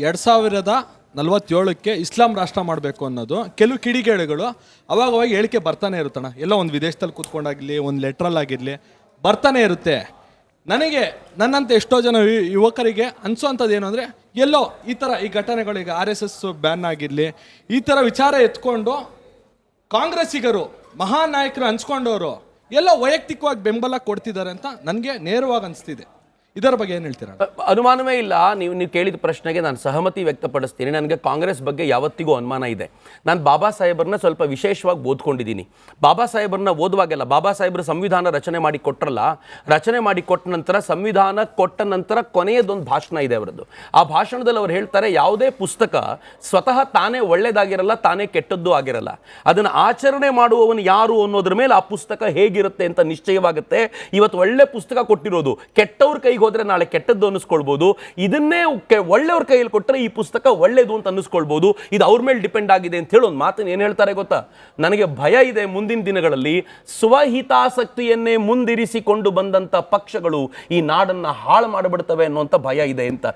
ಎರಡು ಸಾವಿರದ ನಲವತ್ತೇಳಕ್ಕೆ ಇಸ್ಲಾಂ ರಾಷ್ಟ್ರ ಮಾಡಬೇಕು ಅನ್ನೋದು. ಕೆಲವು ಕಿಡಿಗೇಡಿಗಳು ಅವಾಗ ಅವಾಗ ಹೇಳಿಕೆ ಬರ್ತಾನೆ ಇರುತ್ತಣ್ಣ. ಎಲ್ಲ ಒಂದು ವಿದೇಶದಲ್ಲಿ ಕೂತ್ಕೊಂಡಾಗಲಿ, ಒಂದು ಲೆಟ್ರಲ್ಲಾಗಿರಲಿ ಬರ್ತಾನೆ ಇರುತ್ತೆ. ನನಗೆ, ನನ್ನಂತ ಎಷ್ಟೋ ಜನ ಯುವಕರಿಗೆ ಅನ್ಸೋಂಥದ್ದು ಏನು ಅಂದರೆ, ಎಲ್ಲೋ ಈ ಥರ ಈ ಘಟನೆಗಳು ಆರ್ ಎಸ್ ಎಸ್ ಬ್ಯಾನ್ ಆಗಿರಲಿ, ಈ ಥರ ವಿಚಾರ ಎತ್ಕೊಂಡು ಕಾಂಗ್ರೆಸ್ಸಿಗರು, ಮಹಾನಾಯಕರು ಹಂಚ್ಕೊಂಡವರು, ಎಲ್ಲೋ ವೈಯಕ್ತಿಕವಾಗಿ ಬೆಂಬಲ ಕೊಡ್ತಿದ್ದಾರೆ ಅಂತ ನನಗೆ ನೇರವಾಗಿ ಅನಿಸ್ತಿದೆ. ಇದರ ಬಗ್ಗೆ ಏನು ಹೇಳ್ತೀರಾ? ಅನುಮಾನವೇ ಇಲ್ಲ. ನೀವು ನೀವು ಕೇಳಿದ ಪ್ರಶ್ನೆಗೆ ನಾನು ಸಹಮತಿ ವ್ಯಕ್ತಪಡಿಸ್ತೀನಿ. ನನಗೆ ಕಾಂಗ್ರೆಸ್ ಬಗ್ಗೆ ಯಾವತ್ತಿಗೂ ಅನುಮಾನ ಇದೆ. ನಾನು ಬಾಬಾ ಸಾಹೇಬ್ರನ್ನ ಸ್ವಲ್ಪ ವಿಶೇಷವಾಗಿ ಓದ್ಕೊಂಡಿದ್ದೀನಿ. ಬಾಬಾ ಸಾಹೇಬ್ರನ್ನ ಓದುವಾಗೆಲ್ಲ, ಬಾಬಾ ಸಾಹೇಬ್ರು ಸಂವಿಧಾನ ರಚನೆ ಮಾಡಿ ಕೊಟ್ಟರಲ್ಲ ರಚನೆ ಮಾಡಿ ಕೊಟ್ಟ ನಂತರ ಸಂವಿಧಾನ ಕೊಟ್ಟ ನಂತರ ಕೊನೆಯದೊಂದು ಭಾಷಣ ಇದೆ ಅವರದ್ದು. ಆ ಭಾಷಣದಲ್ಲಿ ಅವ್ರು ಹೇಳ್ತಾರೆ, ಯಾವುದೇ ಪುಸ್ತಕ ಸ್ವತಃ ತಾನೇ ಒಳ್ಳೇದಾಗಿರಲ್ಲ, ತಾನೇ ಕೆಟ್ಟದ್ದು ಆಗಿರಲ್ಲ. ಅದನ್ನು ಆಚರಣೆ ಮಾಡುವವನು ಯಾರು ಅನ್ನೋದ್ರ ಮೇಲೆ ಆ ಪುಸ್ತಕ ಹೇಗಿರುತ್ತೆ ಅಂತ ನಿಶ್ಚಯವಾಗುತ್ತೆ. ಇವತ್ತು ಒಳ್ಳೆ ಪುಸ್ತಕ ಕೊಟ್ಟಿರೋದು, ಕೆಟ್ಟವ್ರ ಕೈಗೆ ಹೋದ್ರೆ ನಾಳೆ ಕೆಟ್ಟದ್ದು ಅನ್ನಿಸ್ಕೊಳ್ಬೋದು. ಇದನ್ನೇ ಒಳ್ಳೆಯವ್ರ ಕೈಯಲ್ಲಿ ಕೊಟ್ಟರೆ ಈ ಪುಸ್ತಕ ಒಳ್ಳೇದು ಅಂತ ಅನ್ನಿಸ್ಕೊಳ್ಬೋದು. ಇದು ಅವ್ರ ಮೇಲೆ ಡಿಪೆಂಡ್ ಆಗಿದೆ ಅಂತ ಹೇಳಿ ಒಂದು ಮಾತನ್ನು ಏನು ಹೇಳ್ತಾರೆ ಗೊತ್ತಾ? ನನಗೆ ಭಯ ಇದೆ ಮುಂದಿನ ದಿನಗಳಲ್ಲಿ ಸ್ವಹಿತಾಸಕ್ತಿಯನ್ನೇ ಮುಂದಿರಿಸಿಕೊಂಡು ಬಂದಂಥ ಪಕ್ಷಗಳು ಈ ನಾಡನ್ನ ಹಾಳು ಮಾಡಿಬಿಡ್ತವೆ ಅನ್ನುವಂಥ ಭಯ ಇದೆ ಅಂತ.